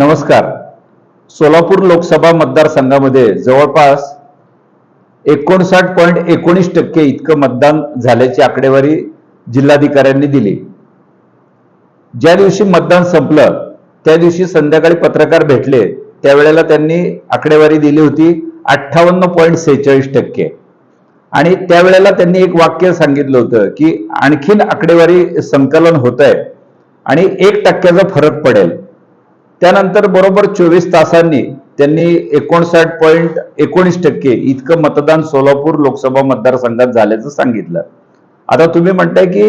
नमस्कार. सोलापूर लोकसभा मतदारसंघामध्ये जवळपास एकोणसाठ पॉईंट एकोणीस टक्के इतकं मतदान झाल्याची आकडेवारी जिल्हाधिकाऱ्यांनी दिली. ज्या दिवशी मतदान संपलं त्या दिवशी संध्याकाळी पत्रकार भेटले त्यावेळेला त्यांनी आकडेवारी दिली होती अठ्ठावन्न पॉईंट सेहेचाळीस टक्के. आणि त्यावेळेला त्यांनी एक वाक्य सांगितलं होतं की आणखीन आकडेवारी संकलन होत आहे आणि एक टक्क्याचा फरक पडेल. त्यानंतर बरोबर चोवीस तासांनी त्यांनी एकोणसाठ पॉईंट एकोणीस टक्के इतकं मतदान सोलापूर लोकसभा मतदारसंघात झाल्याचं सांगितलं. आता तुम्ही म्हणताय की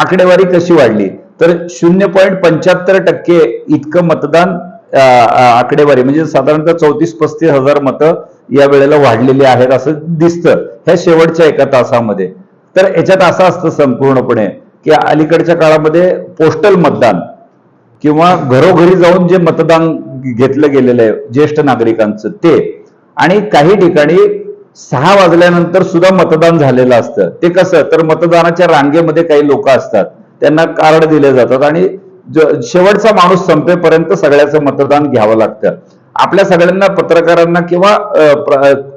आकडेवारी कशी वाढली? तर शून्य पॉईंट पंच्याहत्तर टक्के इतकं मतदान आकडेवारी म्हणजे साधारणतः चौतीस पस्तीस हजार मतं या वेळेला वाढलेली आहेत असं दिसतं ह्या शेवटच्या एका तासामध्ये. तर याच्यात असं असतं संपूर्णपणे की अलीकडच्या काळामध्ये पोस्टल मतदान किंवा घरोघरी जाऊन जे मतदान घेतलं गेलेलं आहे ज्येष्ठ नागरिकांचं ते. आणि काही ठिकाणी सहा वाजल्यानंतर सुद्धा मतदान झालेलं असतं. ते कसं? तर मतदानाच्या रांगेमध्ये काही लोक असतात. त्यांना कार्ड दिले जातात आणि शेवटचा माणूस संपेपर्यंत सगळ्याचं मतदान घ्यावं लागतं. आपल्या सगळ्यांना पत्रकारांना किंवा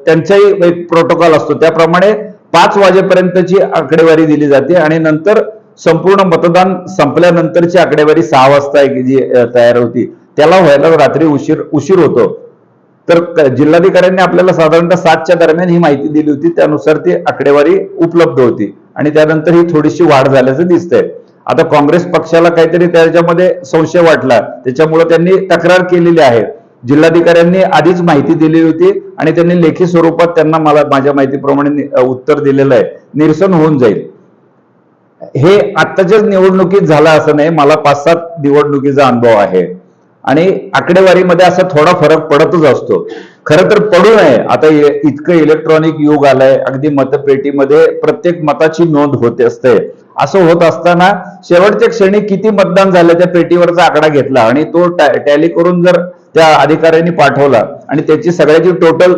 त्यांचाही एक प्रोटोकॉल असतो. त्याप्रमाणे पाच वाजेपर्यंतची आकडेवारी दिली जाते आणि नंतर संपूर्ण मतदान संपल्यानंतरची आकडेवारी सहा वाजता एक जी तयार होती. त्याला व्हायला रात्री उशीर उशीर होतो. तर जिल्हाधिकाऱ्यांनी आपल्याला साधारणतः सातच्या दरम्यान ही माहिती दिली होती. त्यानुसार ती आकडेवारी उपलब्ध होती. आणि त्यानंतर ही थोडीशी वाढ झाल्याचं दिसतंय. आता काँग्रेस पक्षाला काहीतरी त्याच्यामध्ये संशय वाटला. त्याच्यामुळे त्यांनी तक्रार केलेली आहे. जिल्हाधिकाऱ्यांनी आधीच माहिती दिली होती आणि त्यांनी लेखी स्वरूपात त्यांना मला माझ्या माहितीप्रमाणे उत्तर दिलेलं आहे. निरसन होऊन जाईल. हे आत्ताच्याच निवडणुकीत झालं असं नाही मला पाच सात निवडणुकीचा अनुभव आहे. आणि आकडेवारीमध्ये असा थोडा फरक पडतच असतो. खरं तर पडू नये. आता इतकं इलेक्ट्रॉनिक युग आलंय अगदी मतपेटीमध्ये प्रत्येक मताची नोंद होते असते. असं होत असताना शेवटच्या क्षणी किती मतदान झालं त्या पेटीवरचा आकडा घेतला आणि तो टॅली करून जर त्या अधिकाऱ्यांनी पाठवला आणि त्याची सगळ्याची टोटल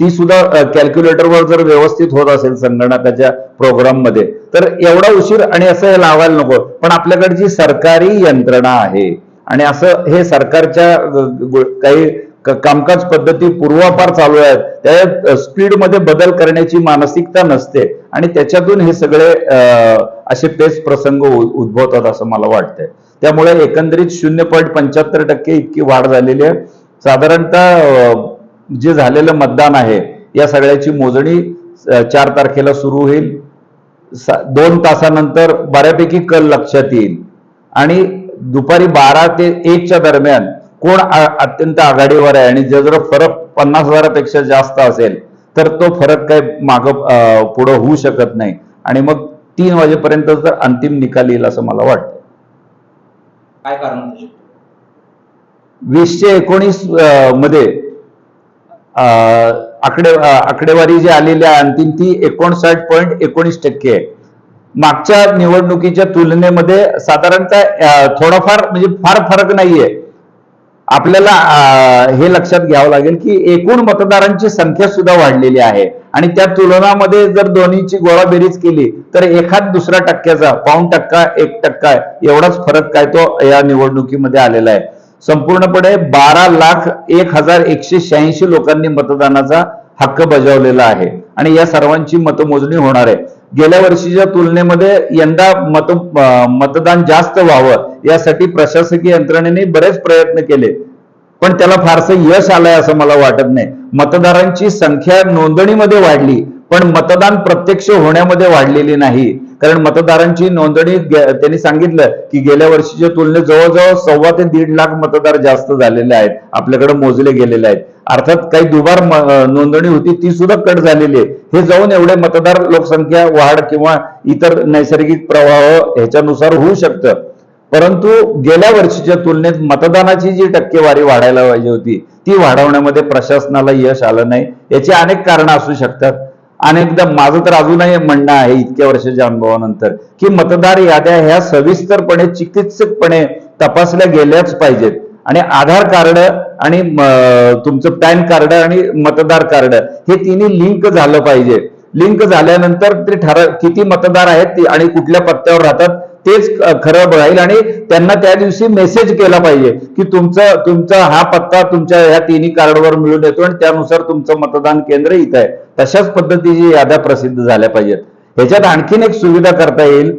ती सुद्धा कॅल्क्युलेटरवर जर व्यवस्थित होत असेल संगणकाच्या प्रोग्राममध्ये तर एवढा उशीर आणि असं हे लावायला नको. पण आपल्याकडची सरकारी यंत्रणा आहे आणि असं हे सरकारच्या काही कामकाज पद्धती पूर्वापार चालू आहेत त्या स्पीडमध्ये बदल करण्याची मानसिकता नसते. आणि त्याच्यातून हे सगळे असे पेच प्रसंग उद्भवतात असं मला वाटतंय. त्यामुळे एकंदरीत शून्य पॉईंट पंच्याहत्तर टक्के इतकी वाढ झालेली आहे. साधारणतः जे झालेलं मतदान आहे या सगळ्याची मोजणी चार तारखेला सुरू होईल. सा- दोन तासानंतर बऱ्यापैकी कल लक्षात येईल. आणि दुपारी बारा ते एकच्या दरम्यान कोण अत्यंत आघाडीवर आहे आणि जर जर फरक पन्नास हजारापेक्षा जास्त असेल तर तो फरक काय माग पुढं होऊ शकत नाही. आणि मग तीन वाजेपर्यंत तर अंतिम निकाल येईल असं मला वाटतं. काय कारण? वीसशे एकोणीसमध्ये आकडे आकडेवारी जी आलेली आहे अंतिम ती एकोणसाठ पॉईंट एकोणीस टक्के आहे. मागच्या निवडणुकीच्या तुलनेमध्ये साधारणतः थोडाफार म्हणजे फार फरक नाहीये. आपल्याला हे लक्षात घ्यावं लागेल की एकूण मतदारांची संख्या सुद्धा वाढलेली आहे. आणि त्या तुलनामध्ये जर दोन्हीची गोळाबेरीज केली तर एखाद दुसरा टक्क्याचा पाऊण टक्का एक टक्का एवढाच फरक काय तो या निवडणुकीमध्ये आलेला आहे. संपूर्णपणे बारा लाख एक हजार एकशे शहाऐंशी लोकांनी मतदानाचा हक्क बजावलेला आहे. आणि या सर्वांची मतमोजणी होणार आहे. गेल्या वर्षीच्या तुलनेमध्ये यंदा मत मतदान जास्त व्हावं यासाठी प्रशासकीय यंत्रणेने बरेच प्रयत्न केले. पण त्याला फारसं यश आलंय असं मला वाटत नाही. मतदारांची संख्या नोंदणीमध्ये वाढली. पण मतदान प्रत्यक्ष होण्यामध्ये वाढलेली नाही. कारण मतदारांची नोंदणी त्यांनी सांगितलं की गेल्या वर्षीच्या तुलनेत जवळजवळ सव्वा ते दीड लाख मतदार जास्त झालेले आहेत. आपल्याकडे मोजले गेलेले आहेत. अर्थात काही दुबार नोंदणी होती ती सुद्धा कट झालेली आहे. हे जाऊन एवढे मतदार लोकसंख्या वाढ किंवा इतर नैसर्गिक प्रवाह ह्याच्यानुसार होऊ शकतं. परंतु गेल्या वर्षीच्या तुलनेत मतदानाची जी टक्केवारी वाढायला पाहिजे होती ती वाढवण्यामध्ये प्रशासनाला यश आलं नाही. याची अनेक कारणं असू शकतात. अनेकदा माझं तर अजूनही म्हणणं आहे इतक्या वर्षाच्या अनुभवानंतर की मतदार याद्या ह्या सविस्तरपणे चिकित्सकपणे तपासल्या गेल्याच पाहिजेत. आणि आधार कार्ड आणि तुमचं पॅन कार्ड आणि मतदार कार्ड हे तिन्ही लिंक झालं पाहिजे. लिंक झाल्यानंतर ते ठर किती मतदार आहेत आणि कुठल्या पत्त्यावर राहतात तेच खरं राहील आणि त्यांना त्या दिवशी मेसेज केला पाहिजे की तुमचा तुमचा हा पत्ता तुमच्या ह्या तिन्ही कार्डवर मिळून येतो आणि त्यानुसार तुमचं मतदान केंद्र इथं आहे. तशाच पद्धतीची याद्या प्रसिद्ध झाल्या पाहिजेत. ह्याच्यात आणखीन एक सुविधा करता येईल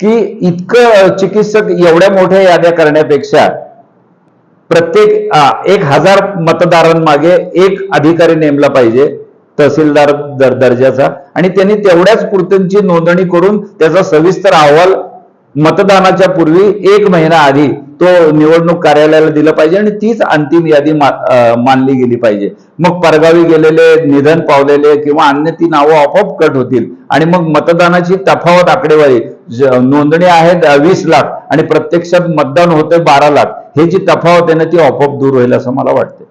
की इतकं चिकित्सक एवढ्या मोठ्या याद्या करण्यापेक्षा प्रत्येक एक हजार मतदारांमागे एक अधिकारी नेमला पाहिजे तहसीलदार दर्जाचा. आणि त्यांनी तेवढ्याच पुरतींची नोंदणी करून त्याचा सविस्तर अहवाल मतदानाच्या पूर्वी एक महिना आधी तो निवडणूक कार्यालयाला दिला पाहिजे आणि तीच अंतिम यादी मानली गेली पाहिजे. मग परगावी गेलेले निधन पावलेले किंवा अन्य ती नावं आपोआप कट होतील. आणि मग मतदानाची तफावत आकडेवारी नोंदणी आहेत वीस लाख आणि प्रत्यक्षात मतदान होते बारा लाख. हे जी तफावत आहे ना ती आपोआप दूर होईल असं मला वाटतं